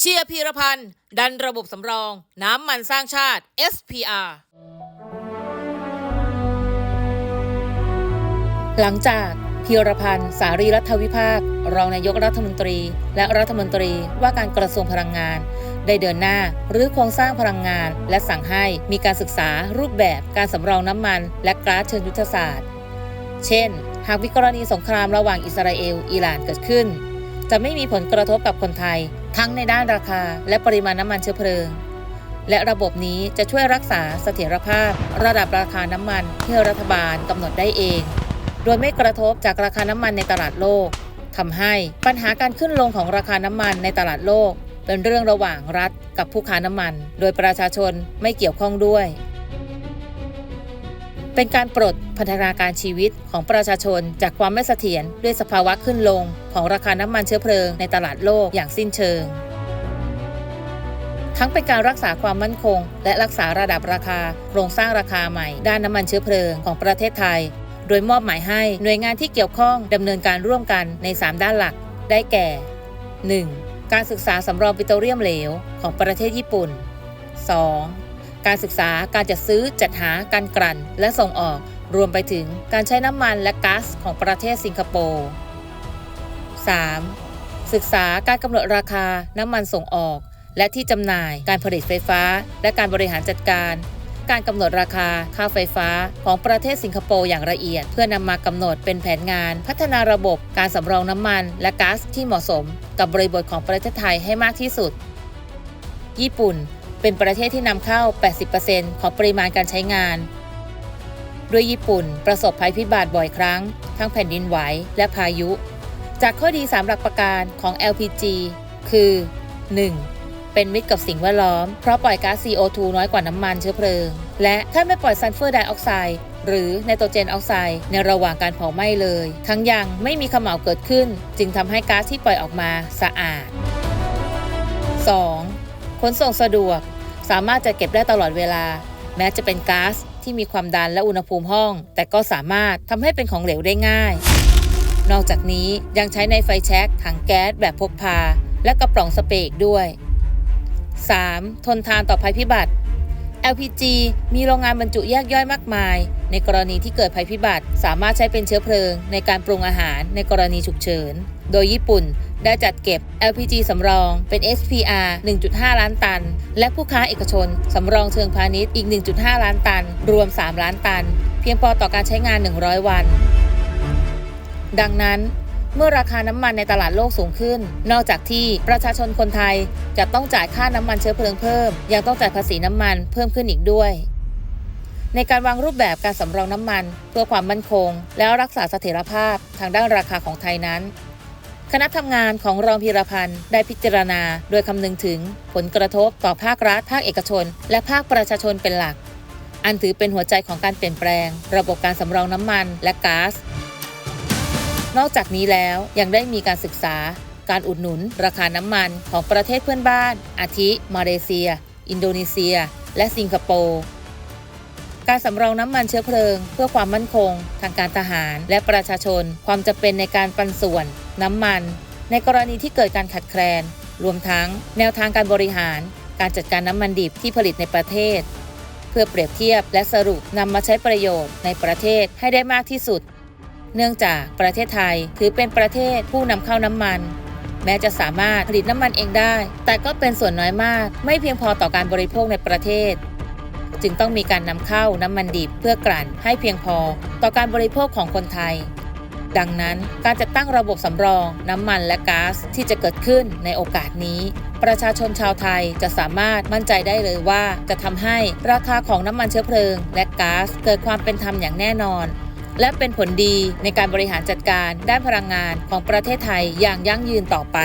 เชียร์พีรพันธ์ดันระบบสำรอง น้ำมันสร้างชาติ SPR หลังจากพีรพันธ์สารีรัฐวิภาค รองนายกรัฐมนตรี และรัฐมนตรีว่าการกระทรวงพลังงาน ได้เดินหน้าหรือโครงสร้างพลังงาน และสั่งให้มีการศึกษารูปแบบการสำรองน้ำมัน และก๊าซเชิงยุทธศาสตร์ เช่น หากมีกรณีสงครามระหว่างอิสราเอล อิหร่านเกิดขึ้น จะไม่มีผลกระทบกับคนไทย ทั้งในด้านราคาและปริมาณน้ำมันเชื้อเพลิง และระบบนี้จะช่วยรักษาเสถียรภาพ ระดับราคาน้ำมันที่รัฐบาลกำหนดได้เอง โดยไม่กระทบจากราคาน้ำมันในตลาดโลกทำให้ปัญหาการขึ้นลงของราคาน้ำมันในตลาดโลก เป็นเรื่องระหว่างรัฐกับผู้ค้าน้ำมัน โดยประชาชนไม่เกี่ยวข้องด้วย เป็นการปลดพันธนาการชีวิตของประชาชน จากความไม่เสถียรด้วยสภาวะขึ้นลง ของราคาน้ำมันเชื้อเพลิงในตลาดโลกอย่างสิ้นเชิง ทั้งเป็นการรักษาความมั่นคง และรักษาระดับราคา โครงสร้างราคาใหม่ ด้านน้ำมันเชื้อเพลิงของประเทศไทย โดยมอบหมายให้หน่วยงานที่เกี่ยวข้องดำเนินการร่วมกันใน 3 ด้านหลัก ได้แก่ 1. การศึกษาสำรองปิโตรเลียมเหลวของประเทศญี่ปุ่น 2. การศึกษาการจัดซื้อจัดหาการกลั่น และส่งออก รวมไปถึงการใช้น้ำมันและก๊าซของประเทศสิงคโปร์ 3. ศึกษาการกำหนดราคาน้ำมันส่งออก และที่จำหน่ายการผลิตไฟฟ้า และการบริหารจัดการ การกำหนดราคาค่าไฟฟ้าของประเทศสิงคโปร์อย่างละเอียด เพื่อนำมากำหนดเป็นแผนงาน พัฒนาระบบการสำรองน้ำมัน และก๊าซที่เหมาะสม กับบริบทของประเทศไทยให้มากที่สุด ญี่ปุ่น เป็นประเทศที่นำเข้า 80%ของปริมาณการใช้งาน ด้วยญี่ปุ่นประสบภัยพิบัติบ่อยครั้ง ทั้งแผ่นดินไหวและพายุ จากข้อดี 3 หลักประการของ LPG คือ 1. เป็นมิตรกับสิ่งแวดล้อม เพราะปล่อยก๊าซ CO2 น้อยกว่าน้ำมันเชื้อเพลิง และถ้าไม่ปล่อยซัลเฟอร์ไดออกไซด์หรือไนโตรเจนออกไซด์ในระหว่างการเผาไหม้เลย ทั้งยังไม่มีขม่าวเกิดขึ้น จึงทำให้ก๊าซที่ปล่อยออกมาสะอาด 2. ขนส่งสะดวก สามารถจะเก็บได้ตลอดเวลา แม้จะเป็นก๊าซที่มีความดันและอุณหภูมิห้อง แต่ก็สามารถทำให้เป็นของเหลวได้ง่าย นอกจากนี้ยังใช้ในไฟแช็กถังแก๊สแบบพกพา และกระป๋องสเปรย์อีกด้วย 3. ทนทานต่อภัยพิบัติ LPG มีโรงงานบรรจุแยกย่อยมากมาย ในกรณีที่เกิดภัยพิบัติ สามารถใช้เป็นเชื้อเพลิง ในการปรุงอาหารในกรณีฉุกเฉิน โดยญี่ปุ่น ได้จัดเก็บ LPG สำรองเป็น SPR 1.5 ล้านตัน และผู้ค้าเอกชน สำรองเชิงพาณิชย์อีก 1.5 ล้านตัน รวม 3 ล้านตัน เพียงพอต่อการใช้งาน 100 วัน ดังนั้นเมื่อราคาน้ำมันในตลาดโลกสูงขึ้น นอกจากที่ประชาชนคนไทยจะต้องจ่ายค่าน้ำมันเชื้อเพลิงเพิ่ม ยังต้องจ่ายภาษีน้ำมันเพิ่มขึ้นอีกด้วย ในการวางรูปแบบการสำรองน้ำมัน เพื่อความมั่นคง แล้วรักษาเสถียรภาพทางด้านราคาของไทยนั้น คณะทำงานของรองพีรพันธ์ได้พิจารณา โดยคำนึงถึงผลกระทบต่อภาครัฐ ภาคเอกชน และภาคประชาชนเป็นหลัก อันถือเป็นหัวใจของการเปลี่ยนแปลง ระบบการสำรองน้ำมันและก๊าซ นอกจากนี้แล้วยังได้มีการศึกษา การอุดหนุน ราคาน้ำมันของประเทศเพื่อนบ้าน อาทิ มาเลเซีย อินโดนีเซีย และสิงคโปร์การสำรองน้ำมันเชื้อเพลิง เพื่อความมั่นคง ทางการทหาร และประชาชน ความจำเป็นในการปันส่วน น้ำมัน ในกรณีที่เกิดการขัดแคลน รวมทั้งแนวทางการบริหาร การจัดการน้ำมันดิบที่ผลิตในประเทศ เพื่อเปรียบเทียบและสรุปนำมาใช้ประโยชน์ในประเทศให้ได้มากที่สุด เนื่องจากประเทศไทยถือเป็นประเทศผู้นำเข้าน้ำมันแม้จะสามารถผลิตน้ำมันเองได้ แต่ก็เป็นส่วนน้อยมาก ไม่เพียงพอต่อการบริโภคในประเทศ จึงต้องมีการนำเข้าน้ำมันดิบเพื่อกลั่นให้เพียงพอต่อการบริโภคของคนไทย ดังนั้นการจัดตั้งระบบสำรอง น้ำมันและก๊าซที่จะเกิดขึ้นในโอกาสนี้ ประชาชนชาวไทยจะสามารถมั่นใจได้เลยว่า จะทำให้ราคาของน้ำมันเชื้อเพลิง และก๊าซเกิดความเป็นธรรมอย่างแน่นอน และเป็นผลดีในการบริหารจัดการด้านพลังงานของประเทศไทยอย่างยั่งยืนต่อไป